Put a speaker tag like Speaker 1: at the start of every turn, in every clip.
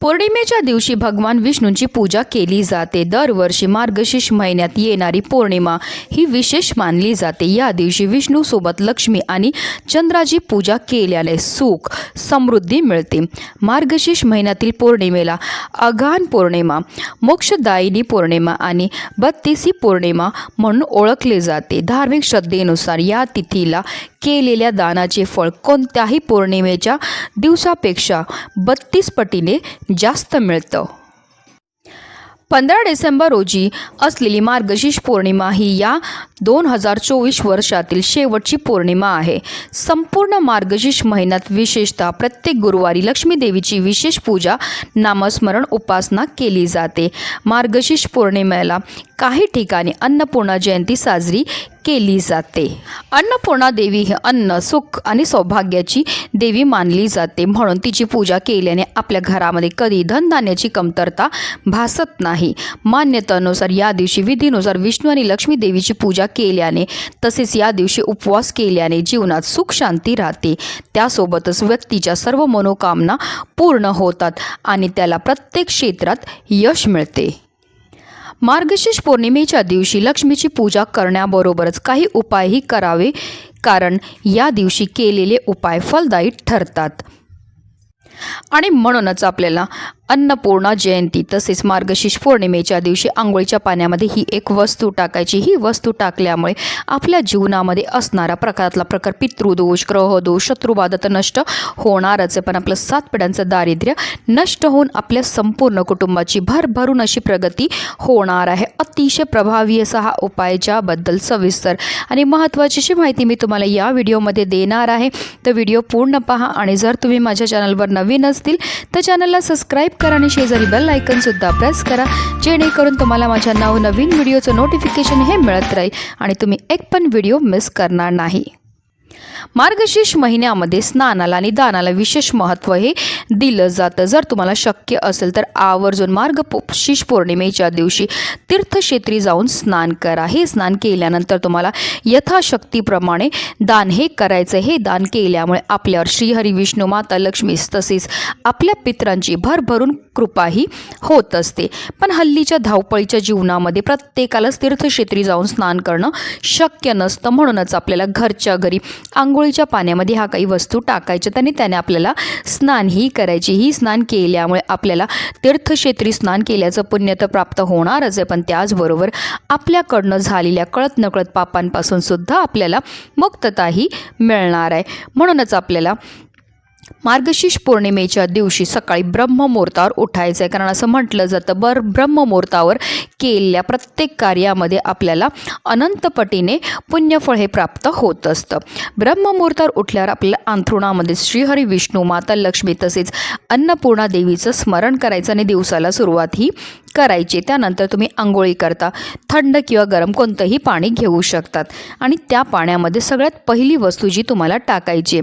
Speaker 1: पौर्णिमेच्या दिवशी भगवान विष्णूंची पूजा केली जाते. दरवर्षी मार्गशीर्ष महिन्यात येणारी पौर्णिमा ही विशेष मानली जाते. या दिवशी विष्णूसोबत लक्ष्मी आणि चंद्राची पूजा केल्याने सुख समृद्धी मिळते. मार्गशीर्ष महिन्यातील पौर्णिमेला अघान पौर्णिमा मोक्षदायिनी पौर्णिमा आणि बत्तीसी पौर्णिमा म्हणून ओळखले जाते. धार्मिक श्रद्धेनुसार या तिथीला केलेल्या दानाचे फळ कोणत्याही पौर्णिमेच्या दिवसापेक्षा बत्तीस पटीने जास्त मिळतं. पंधरा डिसेंबर रोजी असलेली मार्गशीर्ष पौर्णिमा ही या दोन हजार चोवीस वर्षातील शेवटची पौर्णिमा आहे. संपूर्ण मार्गशीर्ष महिन्यात विशेषतः प्रत्येक गुरुवारी लक्ष्मी देवीची विशेष पूजा नामस्मरण उपासना केली जाते. मार्गशीर्ष पौर्णिमेला काही ठिकाणी अन्नपूर्णा जयंती साजरी केली जाते. अन्नपूर्णा देवी ही अन्न सुख आणि सौभाग्याची देवी मानली जाते. म्हणून तिची पूजा केल्याने आपल्या घरामध्ये कधी धनधान्याची कमतरता भासत नाही. मान्यतेनुसार या दिवशी विधीनुसार विष्णू आणि लक्ष्मी देवीची पूजा केल्याने तसेच या दिवशी उपवास केल्याने जीवनात सुख शांती राहते. त्यासोबतच व्यक्तीच्या सर्व मनोकामना पूर्ण होतात आणि त्याला प्रत्येक क्षेत्रात यश मिळते. मार्गशीर्ष पौर्णिमेच्या दिवशी लक्ष्मीची पूजा करण्याबरोबरच काही उपायही करावे कारण या दिवशी केलेले उपाय फलदायी ठरतात. आणि म्हणूनच आपल्याला अन्नपूर्णा जयंती तसेच मार्गशीर्ष पौर्णिमेच्या दिवशी आंघोळीच्या पाण्यामध्ये ही एक वस्तू टाकायची. ही वस्तू टाकल्यामुळे आपल्या जीवनामध्ये असणारा प्रकारातला प्रकार पितृदोष ग्रहदोष शत्रुबाधा तर नष्ट होणारच आहे. पण आपलं सात पिढ्यांचं दारिद्र्य नष्ट होऊन आपल्या संपूर्ण कुटुंबाची भरभरून अशी प्रगती होणार आहे. अतिशय प्रभावी असा हा उपाय ज्याबद्दल सविस्तर आणि महत्त्वाची अशी माहिती मी तुम्हाला या व्हिडिओमध्ये देणार आहे. तर व्हिडिओ पूर्ण पहा आणि जर तुम्ही माझ्या चॅनलवर नवीन असतील तर चॅनलला सबस्क्राईब करा आणि शेजारी बेल आयकनसुद्धा प्रेस करा जेणेकरून तुम्हाला माझ्या नवनवीन व्हिडिओचं नोटिफिकेशन हे मिळत राहील आणि तुम्ही एक पण व्हिडिओ मिस करणार नाही. मार्गशीर्ष महिन्यामध्ये स्नानाला आणि दानाला विशेष महत्त्व हे दिलं जातं. जर तुम्हाला शक्य असेल तर आवर्जून मार्ग मार्गशीर्ष पौर्णिमेच्या दिवशी तीर्थक्षेत्री जाऊन स्नान करा. हे स्नान केल्यानंतर तुम्हाला यथाशक्तीप्रमाणे दान हे करायचं. हे दान केल्यामुळे आपल्यावर श्रीहरी विष्णू माता लक्ष्मी तसेच आपल्या पित्रांची भरभरून कृपाही होत असते. पण हल्लीच्या धावपळीच्या जीवनामध्ये प्रत्येकालाच तीर्थक्षेत्री जाऊन स्नान करणं शक्य नसतं. म्हणूनच आपल्याला घरच्या घरी आंघोळीच्या पाण्यामध्ये हा काही वस्तू टाकायच्यात आणि त्याने आपल्याला स्नान ही करायची. ही स्नान केल्यामुळे आपल्याला तीर्थक्षेत्री स्नान केल्याचं पुण्य तर प्राप्त होणारच आहे. पण त्याचबरोबर आपल्याकडनं झालेल्या कळत नकळत पापांपासून सुद्धा आपल्याला मुक्तताही मिळणार आहे. म्हणूनच आपल्याला मार्गशीर्ष पौर्णिमेच्या दिवशी सकाळी ब्रह्ममुहूर्तावर उठायचं आहे कारण असं म्हटलं जातं बर ब्रह्ममुहूर्तावर केलेल्या प्रत्येक कार्यामध्ये आपल्याला अनंतपटीने पुण्यफळ हे प्राप्त होत असतं. ब्रह्ममुहूर्तावर उठल्यावर आपल्याला अंथरुणामध्ये श्रीहरी विष्णू माता लक्ष्मी तसेच अन्नपूर्णा देवीचं स्मरण करायचं आणि दिवसाला सुरुवात ही करायची. त्यानंतर तुम्ही आंघोळी करता थंड किंवा गरम कोणतंही पाणी घेऊ शकतात. आणि त्या पाण्यामध्ये सगळ्यात पहिली वस्तू जी तुम्हाला टाकायची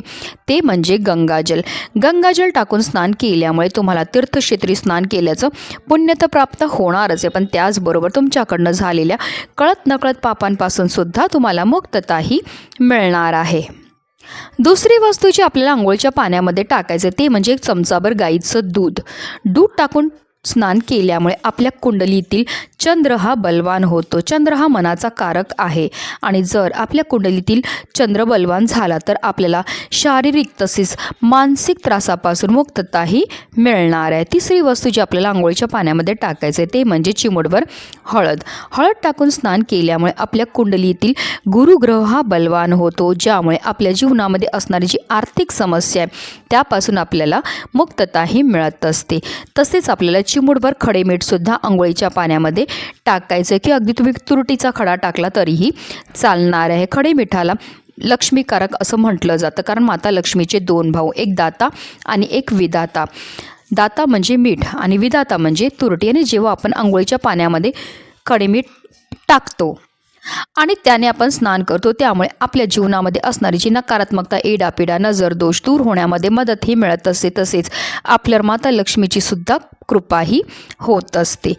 Speaker 1: ते म्हणजे गंगाजल. गंगाजल टाकून स्नान केल्यामुळे तुम्हाला तीर्थक्षेत्री स्नान केल्याचं पुण्य तर प्राप्त होणारच आहे. पण त्याचबरोबर तुमच्याकडनं झालेल्या कळत नकळत पापांपासून सुद्धा तुम्हाला मुक्तताही मिळणार आहे. दुसरी वस्तू जी आपल्याला आंघोळीच्या पाण्यामध्ये टाकायचं ते म्हणजे एक चमचाभर गाईचं दूध. दूध टाकून स्नान केल्यामुळे आपल्या कुंडलीतील चंद्र हा बलवान होतो. चंद्र हा मनाचा कारक आहे. आणि जर आपल्या कुंडलीतील चंद्र बलवान झाला तर आपल्याला शारीरिक तसेच मानसिक त्रासापासून मुक्तताही मिळणार आहे. तिसरी वस्तू जी आपल्याला आंघोळीच्या पाण्यामध्ये टाकायचं आहे ते म्हणजे चिमुडवर हळद. हळद टाकून स्नान केल्यामुळे आपल्या कुंडलीतील गुरुग्रह हा बलवान होतो. ज्यामुळे आपल्या जीवनामध्ये असणारी जी आर्थिक समस्या आहे त्यापासून आपल्याला मुक्तताही मिळत असते. तसेच आपल्याला चिमुडभर खडे मीठसुद्धा आंघोळीच्या पाण्यामध्ये टाकायचं आहे की अगदी तुम्ही तुरटीचा खडा टाकला तरीही चालणार आहे. खडे मिठाला लक्ष्मीकारक असं म्हटलं जातं. कारण माता लक्ष्मीचे दोन भाऊ एक दाता आणि एक विदाता दाता म्हणजे मीठ आणि विदाता म्हणजे तुरटी. आणि जेव्हा आपण आंघोळीच्या पाण्यामध्ये खडे मीठ टाकतो आणि त्याने आपण स्नान करतो त्यामुळे आपल्या जीवनामध्ये असणारी जी नकारात्मकता एडापिडा नजर दोष दूर होण्यामध्ये मदतही मिळत असते. तसेच आपल्यावर माता लक्ष्मीची सुद्धा कृपाही होत असते.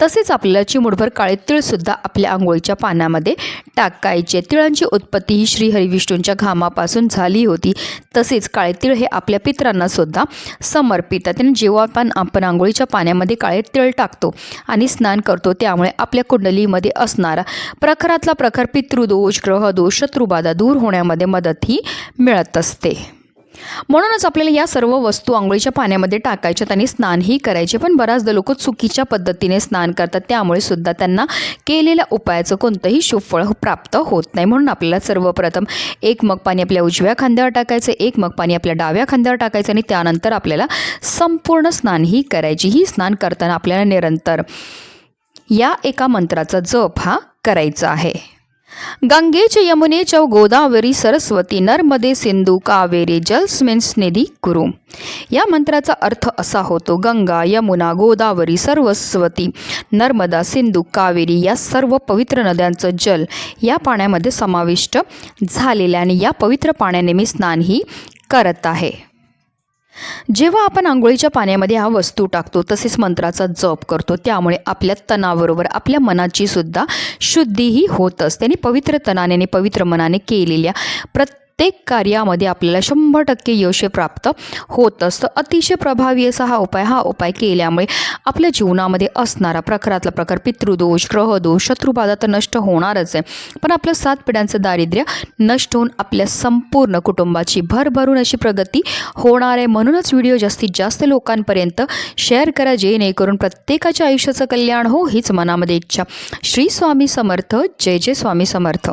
Speaker 1: तसेच आपल्याला चिमुडभर काळे तिळसुद्धा आपल्या आंघोळीच्या पाण्यामध्ये टाकायचे. तिळांची उत्पत्ती ही श्री हरिविष्णूंच्या घामापासून झाली होती. तसेच काळे तिळ हे आपल्या पितरांना सुद्धा समर्पित आहे जेव्हा पण आपण आंघोळीच्या पाण्यामध्ये काळे तिळ टाकतो आणि स्नान करतो त्यामुळे आपल्या कुंडलीमध्ये असणारा प्रखरातला प्रखर पितृदोष ग्रहदोष शत्रुबाधा दूर होण्यामध्ये मदतही मिळत असते. म्हणूनच आपल्याला या सर्व वस्तू आंघोळीच्या पाण्यामध्ये टाकायच्यात आणि स्नानही करायचे. पण बऱ्याचदा लोक चुकीच्या पद्धतीने स्नान करतात. त्यामुळे सुद्धा त्यांना केलेल्या उपायाचं कोणतंही शुभफळ प्राप्त होत नाही. म्हणून आपल्याला सर्वप्रथम एक मग पाणी आपल्या उजव्या खांद्यावर टाकायचं एक मग पाणी आपल्या डाव्या खांद्यावर टाकायचं आणि त्यानंतर आपल्याला संपूर्ण स्नानही करायची. ही स्नान करताना आपल्याला निरंतर या एका मंत्राचा जप हा करायचा आहे. गंगेच यमुनेच गोदावरी सरस्वती नर्मदे सिंधू कावेरी जलस्मिन्स निधी कुरु। या मंत्राचा अर्थ असा होतो गंगा यमुना गोदावरी सरस्वती नर्मदा सिंधू कावेरी या सर्व पवित्र नद्यांचं जल या पाण्यामध्ये समाविष्ट झालेले आणि या पवित्र पाण्याने मी स्नानही करत आहे. जेव्हा आपण आंघोळीच्या पाण्यामध्ये हा वस्तू टाकतो तसेच मंत्राचा जप करतो त्यामुळे आपल्या तणाबरोबर आपल्या मनाची सुद्धा शुद्धीही होत असते. आणि पवित्र तनाने आणि पवित्र मनाने केलेल्या प्रत्येक प्रत्येक कार्यामध्ये आपल्याला शंभर टक्के यश प्राप्त होत असतं. अतिशय प्रभावी असा हा उपाय हा उपाय केल्यामुळे आपल्या जीवनामध्ये असणारा प्रखरातला प्रकार पितृदोष ग्रहदोष शत्रुबाधा तर नष्ट होणारच आहे. पण आपल्या सात पिढ्यांचं दारिद्र्य नष्ट होऊन आपल्या संपूर्ण कुटुंबाची भरभरून अशी प्रगती होणार आहे. म्हणूनच व्हिडिओ जास्तीत जास्त लोकांपर्यंत शेअर करा जेणेकरून प्रत्येकाच्या आयुष्याचं कल्याण हो हीच मनामध्ये इच्छा. श्री स्वामी समर्थ. जय जय स्वामी समर्थ.